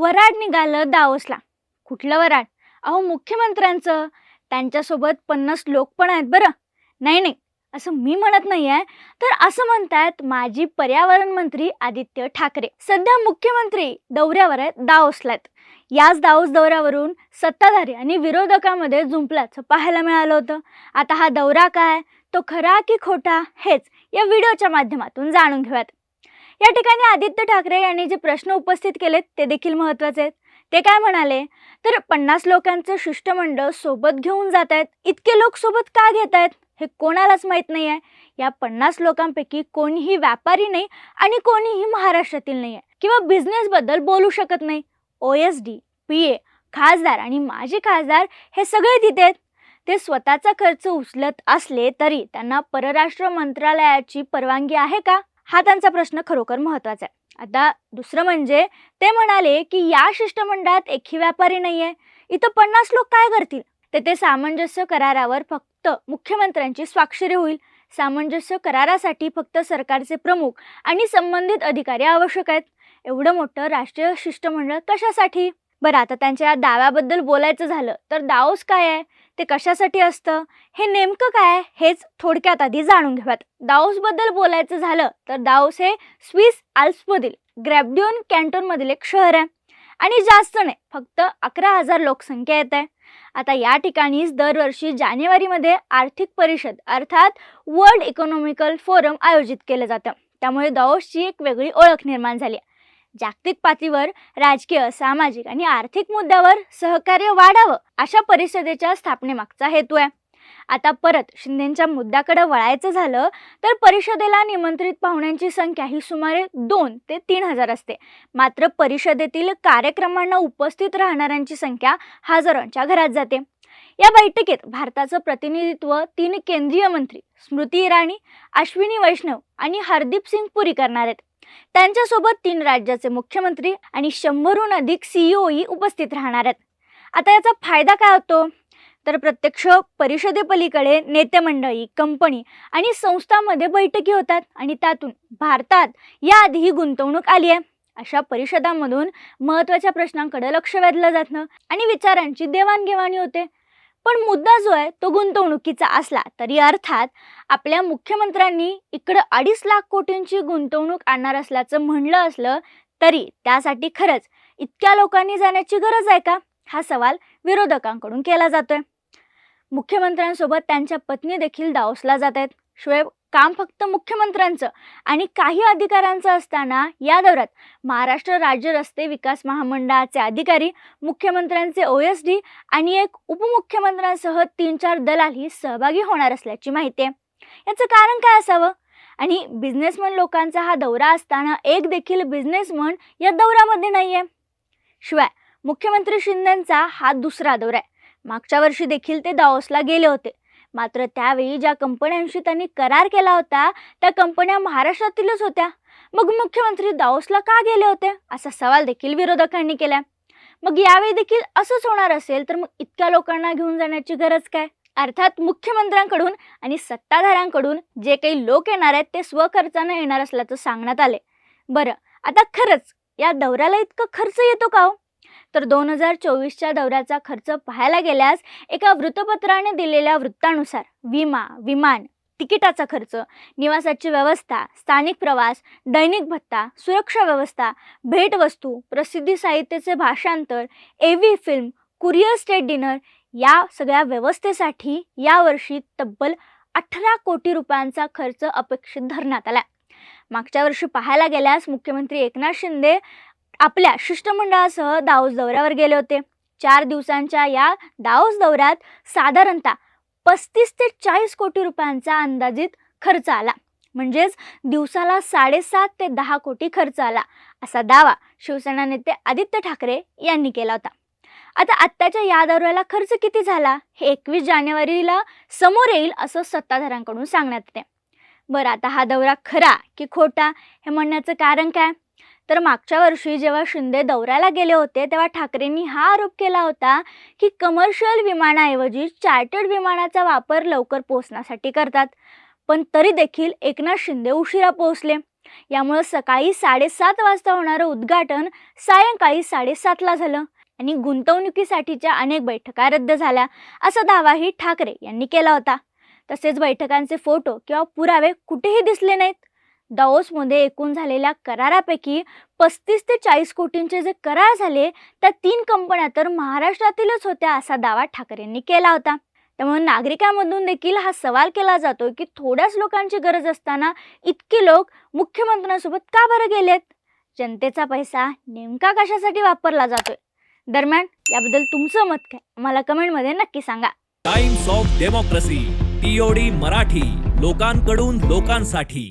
वराड निघालं दावोसला. कुठलं वराड? अहो मुख्यमंत्र्यांचं. त्यांच्यासोबत पन्नास लोक पण आहेत बरं. नाही नाही असं मी म्हणत नाही आहे तर असं म्हणतात माजी पर्यावरण मंत्री आदित्य ठाकरे. सध्या मुख्यमंत्री दौऱ्यावर आहेत दाओसलात याच दाओस दौऱ्यावरून सत्ताधारी आणि विरोधकामध्ये जुंपल्याचं पाहायला मिळालं होतं. आता हा दौरा काय? तो खरा की खोटा? हेच या व्हिडिओच्या माध्यमातून जाणून घेऊयात. या ठिकाणी आदित्य ठाकरे यांनी जे प्रश्न उपस्थित केलेत ते देखील महत्त्वाचे आहेत. ते काय म्हणाले? तर पन्नास लोकांचं शिष्टमंडळ सोबत घेऊन जात आहेत इतके लोक सोबत का घेत आहेत हे कोणालाच माहीत नाही आहे या पन्नास लोकांपैकी कोणीही व्यापारी नाही आणि कोणीही महाराष्ट्रातील नाही आहे किंवा बिझनेसबद्दल बोलू शकत नाही. O S D P A खासदार आणि माजी खासदार हे सगळे तिथे आहेत. ते स्वतःचा खर्च उचलत असले तरी त्यांना परराष्ट्र मंत्रालयाची परवानगी आहे का? हा त्यांचा प्रश्न खरोखर महत्त्वाचा आहे. आता दुसरं म्हणजे ते म्हणाले की या शिष्टमंडळात एकही व्यापारी नाही आहे इथं पन्नास लोक काय करतील? तर ते सामंजस्य करारावर फक्त मुख्यमंत्र्यांची स्वाक्षरी होईल. सामंजस्य करारासाठी फक्त सरकारचे प्रमुख आणि संबंधित अधिकारी आवश्यक आहेत. एवढं मोठं राष्ट्रीय शिष्टमंडळ कशासाठी? बरं आता त्यांच्या या दाव्याबद्दल बोलायचं झालं तर दावोस काय आहे? ते कशासाठी असतं? हे नेमकं काय हेच थोडक्यात आधी जाणून घेऊयात. दाऊसबद्दल बोलायचं झालं तर दाओस हे स्विस आल्प्समधील ग्रॅबडिओन कॅन्टोनमधील एक शहर आहे. आणि जास्त नाही फक्त अकरा हजार लोकसंख्या येत आहे. आता या ठिकाणीच दरवर्षी जानेवारीमध्ये आर्थिक परिषद अर्थात वर्ल्ड इकॉनॉमिकल फोरम आयोजित केलं जातं. त्यामुळे दाओसची एक वेगळी ओळख निर्माण झाली आहे. जागतिक पातळीवर राजकीय सामाजिक आणि आर्थिक मुद्द्यावर सहकार्य वाढावं अशा परिषदेच्या स्थापनेमागचा हेतू आहे. आता परत शिंदेच्या मुद्द्याकडे वळायचं झालं तर परिषदेला निमंत्रित पाहुण्यांची संख्या ही सुमारे दोन ते तीन हजार असते. मात्र परिषदेतील कार्यक्रमांना उपस्थित राहणाऱ्यांची संख्या हजारांच्या घरात जाते. या बैठकीत भारताचं प्रतिनिधित्व तीन केंद्रीय मंत्री स्मृती इराणी अश्विनी वैष्णव आणि हरदीप सिंग पुरी करणार आहेत. त्यांच्यासोबत तीन राज्याचे मुख्यमंत्री आणि शंभरहून अधिक सीईओई उपस्थित राहणार आहेत. आता याचा फायदा काय होतो? तर प्रत्यक्ष परिषदेपलीकडे नेते मंडळी कंपनी आणि संस्थांमध्ये बैठकी होतात आणि त्यातून भारतात याआधीही गुंतवणूक आली आहे. अशा परिषदांमधून महत्त्वाच्या प्रश्नांकडे लक्ष वेधलं जातं आणि विचारांची देवाणघेवाणी होते. पण मुद्दा जो आहे तो गुंतवणुकीचा असला तरी अर्थात आपल्या मुख्यमंत्र्यांनी इकडं अडीच लाख कोटींची गुंतवणूक आणणार असल्याचं म्हणलं असलं तरी त्यासाठी खरंच इतक्या लोकांनी जाण्याची गरज आहे का? हा सवाल विरोधकांकडून केला जातोय. मुख्यमंत्र्यांसोबत त्यांच्या पत्नी देखील दावसला जात आहेत. शोएब काम फक्त मुख्यमंत्र्यांचं आणि काही अधिकाऱ्यांचं असताना या दौऱ्यात महाराष्ट्र राज्य रस्ते विकास महामंडळाचे अधिकारी मुख्यमंत्र्यांचे ओ एस डी आणि एक उपमुख्यमंत्र्यांसह तीन चार दलालही सहभागी होणार असल्याची माहिती आहे. याचं कारण काय असावं? आणि बिझनेसमन लोकांचा हा दौरा असताना एक देखील बिझनेसमन या दौऱ्यामध्ये नाही आहे शिवाय मुख्यमंत्री शिंदेंचा हा दुसरा दौरा आहे. मागच्या वर्षी देखील ते दाओसला गेले होते. मात्र त्यावेळी ज्या कंपन्यांशी त्यांनी करार केला होता त्या कंपन्या महाराष्ट्रातीलच होत्या. मग मुख्यमंत्री दाओसला का गेले होते? असा सवाल देखील विरोधकांनी केला. मग यावेळी देखील असंच होणार असेल तर मग इतक्या लोकांना घेऊन जाण्याची गरज काय? अर्थात मुख्यमंत्र्यांकडून आणि सत्ताधाऱ्यांकडून जे काही लोक येणार आहेत ते स्वखर्चानं येणार असल्याचं सांगण्यात आले. बरं आता खरंच या दौऱ्याला इतकं खर्च येतो का हो? तर दोन हजार चोवीसच्या दौऱ्याचा खर्च पाहायला गेल्यास एका वृत्तपत्राने दिलेल्या वृत्तानुसार विमा विमान तिकिटाचा खर्च निवासाची व्यवस्था स्थानिक प्रवास दैनिक भत्ता सुरक्षा व्यवस्था भेटवस्तू प्रसिद्धी साहित्याचे भाषांतर AV film courier state dinner या सगळ्या व्यवस्थेसाठी यावर्षी तब्बल अठरा कोटी रुपयांचा खर्च अपेक्षित धरण्यात आला. मागच्या वर्षी पाहायला गेल्यास मुख्यमंत्री एकनाथ शिंदे आपल्या शिष्टमंडळासह दाऊस दौऱ्यावर गेले होते. चार दिवसांच्या या दाऊस दौऱ्यात साधारणतः पस्तीस ते चाळीस कोटी रुपयांचा अंदाजित खर्च आला. म्हणजेच दिवसाला साडेसात ते दहा कोटी खर्च आला असा दावा शिवसेना नेते आदित्य ठाकरे यांनी केला होता. आता आत्ताच्या या दौऱ्याला खर्च किती झाला? हे एकवीस जानेवारीला समोर येईल असं सत्ताधाऱ्यांकडून सांगण्यात येते. बरं आता हा दौरा खरा की खोटा हे म्हणण्याचं कारण काय? तर मागच्या वर्षी जेव्हा शिंदे दौऱ्याला गेले होते तेव्हा ठाकरेंनी हा आरोप केला होता की कमर्शियल विमानाऐवजी चार्टर्ड विमानाचा वापर लवकर पोहोचण्यासाठी करतात. पण तरी देखील एकनाथ शिंदे उशिरा पोहोचले. यामुळं सकाळी साडेसात वाजता होणारं उद्घाटन सायंकाळी साडेसातला झालं आणि गुंतवणुकीसाठीच्या अनेक बैठका रद्द झाल्या असा दावाही ठाकरे यांनी केला होता. तसेच बैठकांचे फोटो किंवा पुरावे कुठेही दिसले नाहीत. दाओसमध्ये एकूण झालेल्या करारापैकी पस्तीस ते चाळीस कोटींचे जे करार झाले त्या तीन कंपन्या तर महाराष्ट्रातीलच होत्या असा दावा ठाकरेंनी केला होता. त्यामुळे नागरिकांमधून देखील हा सवाल केला जातो की थोड्याच लोकांची गरज असताना इतके लोक मुख्यमंत्र्यांसोबत का बरं गेलेत? जनतेचा पैसा नेमका कशासाठी वापरला जातोय? दरम्यान याबद्दल तुमचं मत काय? मला कमेंटमध्ये नक्की सांगा. Times of Democracy TOD Marathi लोकांकडून लोकांसाठी.